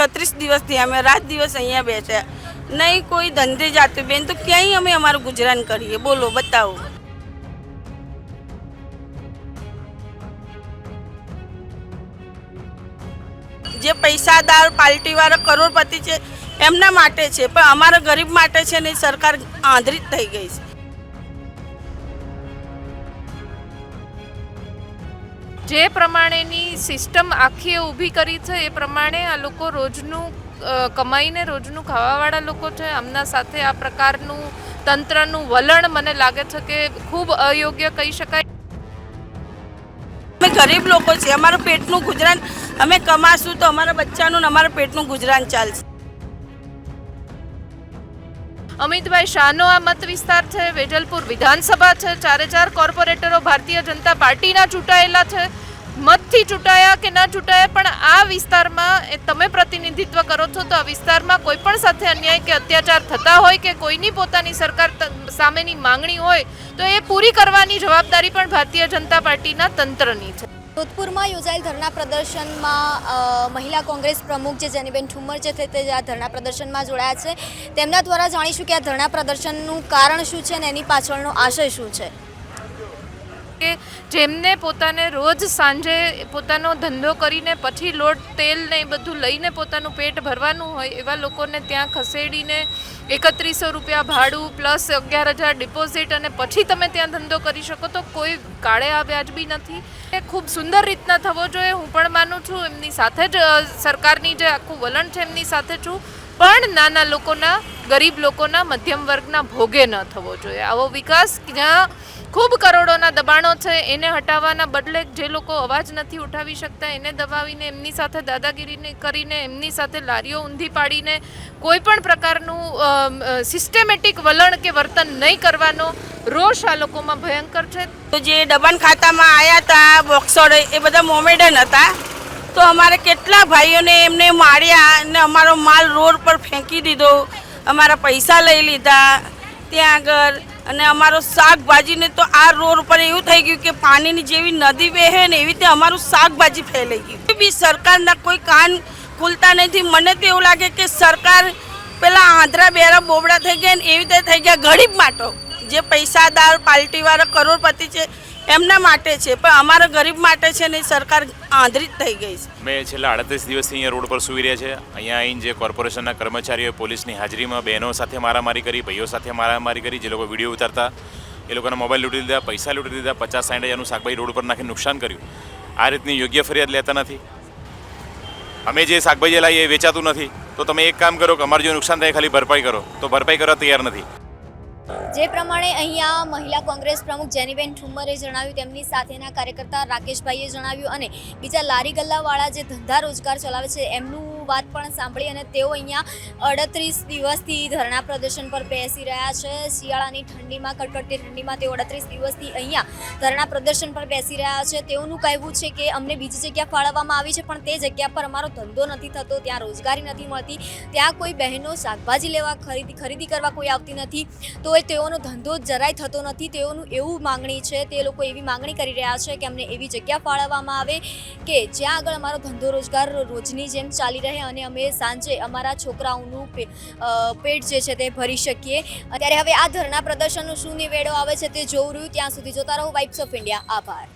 છત્રીસ દિવસથી અમે રાત દિવસ અહીંયા બેઠ્યા નહીં, કોઈ ધંધે જાતું. બેન, તો ક્યાંય અમે અમારું ગુજરાન કરીએ? બોલો, બતાવો. જે પૈસાદાર પાર્ટીવાળા કરોડપતિ છે, એમના માટે છે, પણ અમારા ગરીબ માટે છે ને, સરકાર આંધ્રિત થઈ ગઈ છે. જે પ્રમાણેની સિસ્ટમ આખી ઊભી કરી છે, એ પ્રમાણે આ લોકો રોજનું કમાઈને રોજનું ખાવાવાળા લોકો છે. આમના સાથે આ પ્રકારનું તંત્રનું વલણ મને લાગે છે કે ખૂબ અયોગ્ય કહી શકાય. અમે ગરીબ લોકો છીએ. અમારું પેટનું ગુજરાન, અમે કમાશું તો અમારા બચ્ચાનું ને અમારા પેટનું ગુજરાન ચાલશે. અમિતભાઈ શાહનો આ મત વિસ્તાર છે, વેજલપુર વિધાનસભા છે ચારે ચાર કોર્પોરેટરો ભારતીય જનતા પાર્ટીના ચૂંટાયેલા છે. મતથી ચૂંટાયા કે ના ચૂંટાયા, પણ આ વિસ્તારમાં તમે પ્રતિનિધિત્વ કરો છો, તો આ વિસ્તારમાં કોઈ પણ સાથે અન્યાય કે અત્યાચાર થતા હોય કે કોઈની પોતાની સરકાર સામેની માંગણી હોય, તો એ પૂરી કરવાની જવાબદારી પણ ભારતીય જનતા પાર્ટીના તંત્રની છે. જોધપુરમાં યોજાયેલ ધરણા પ્રદર્શનમાં મહિલા કોંગ્રેસ પ્રમુખ જે જેનીબેન ઠુમ્મર છે તે તે આ ધરણા પ્રદર્શનમાં જોડાયા છે. તેમના દ્વારા જાણીશું કે આ ધરણા પ્રદર્શનનું કારણ શું છે અને એની પાછળનો આશય શું છે? જેમને પોતાને રોજ સાંજે પોતાનો ધંધો કરીને પછી લોટ, તેલ ને એ બધું લઈને પોતાનું પેટ ભરવાનું હોય, એવા લોકોને ત્યાં ખસેડીને એકત્રીસો રૂપિયા ભાડું પ્લસ અગિયાર હજાર ડિપોઝિટ અને પછી તમે ત્યાં ધંધો કરી શકો, તો કોઈ કાળે આ વ્યાજબી નથી. એ ખૂબ સુંદર રીતના થવો જોઈએ, હું પણ માનું છું, એમની સાથે જ સરકારની જે આખું વલણ છે એમની સાથે છું. પણ નાના લોકોના ગરીબ લોકોના મધ્યમ વર્ગના ભોગે ન થવો જોઈએ. આવો વિકાસ જ્યાં ખૂબ કરોડોના દબાણો છે, એને હટાવવાના બદલે જે લોકો અવાજ નથી ઉઠાવી શકતા, એને દબાવીને એમની સાથે દાદાગીરીને કરીને એમની સાથે લારીઓ ઊંધી પાડીને કોઈ પણ પ્રકારનું સિસ્ટેમેટિક વલણ કે વર્તન નહીં કરવાનો રોષ આ લોકોમાં ભયંકર છે. જે દબાણ ખાતામાં આવ્યા હતા બોક્સર એ બધા મોમેડન હતા, તો અમારે કેટલા ભાઈઓને એમને માર્યા અને અમારો માલ રોડ પર ફેંકી દીધો. અમારા પૈસા લઈ લીધા, ત્યાં આગળ, અને અમારો શાકભાજીને તો આ રોડ ઉપર એવું થઈ ગયું કે પાણીની જેવી નદી વહે ને એવી રીતે અમારું શાકભાજી ફેલાઈ ગયું. બી સરકારના કોઈ કાન ખુલતા નથી. મને તો એવું લાગે કે સરકાર પેલા આંધ્રા, બેરા, બોબડા થઈ ગયા ને એવી રીતે થઈ ગયા. ગરીબ માટો. જે પૈસાદાર પાર્ટીવાળા કરોડપતિ છે એમના માટે છે, પણ અમારા ગરીબ માટે છે ને સરકાર આંધળી થઈ ગઈ છે. મેં છેલ્લા અડત્રીસ દિવસથી અહીંયા રોડ પર સુવી રહ્યા છે. અહીંયા આવીને જે કોર્પોરેશનના કર્મચારીઓ, પોલીસની હાજરીમાં બહેનો સાથે મારામારી કરી, ભાઈઓ સાથે મારામારી કરી, જે લોકો વીડિયો ઉતારતા, એ લોકોના મોબાઈલ લૂંટી લીધા પૈસા લૂંટી લીધા પચાસ સાઠ હજારનું શાકભાજી રોડ પર નાખી નુકસાન કર્યું. આ રીતની યોગ્ય ફરિયાદ લેતા નથી. અમે જે શાકભાજી લાવીએ એ વેચાતું નથી. તો તમે એક કામ કરો કે અમારું જે નુકસાન થાય ખાલી ભરપાઈ કરો. તો ભરપાઈ કરવા તૈયાર નથી. જે પ્રમાણે અહીંયા મહિલા કોંગ્રેસ પ્રમુખ જેનીબેન ઠુમ્મરે જણાવ્યું, તેમની સાથેના કાર્યકર્તા રાકેશભાઈએ જણાવ્યું અને બીજા લારી ગલ્લાવાળા જે ધંધા રોજગાર ચલાવે છે, એમનું વાત પણ સાંભળી અને તેઓ અહીંયા અડત્રીસ દિવસથી ધરણા પ્રદર્શન પર બેસી રહ્યા છે. શિયાળાની ઠંડીમાં, કડકડતી ઠંડીમાં તેઓ અડત્રીસ દિવસથી અહીંયા ધરણા પ્રદર્શન પર બેસી રહ્યા છે. તેઓનું કહેવું છે કે અમને બીજી જગ્યા ફાળવવામાં આવી છે, પણ તે જગ્યા પર અમારો ધંધો નથી થતો, ત્યાં રોજગારી નથી મળતી, ત્યાં કોઈ બહેનો શાકભાજી લેવા ખરીદી ખરીદી કરવા કોઈ આવતી નથી, તો એ તેઓનો ધંધો જરાય થતો નથી. તેઓનું એવું માંગણી છે, તે લોકો એવી માંગણી કરી રહ્યા છે કે અમને એવી જગ્યા ફાળવવામાં આવે કે જ્યાં આગળ અમારો ધંધો રોજગાર રોજની જેમ ચાલી રહે અને અમે સાંજે અમારા છોકરાઓનું પેટ જે છે તે ભરી શકીએ. અત્યારે હવે આ ધરણા પ્રદર્શનનું શું નિવેડો આવે છે તે જોવું રહ્યું. ત્યાં સુધી જોતા રહો. વાઇબ્સ ઓફ ઇન્ડિયા આભાર.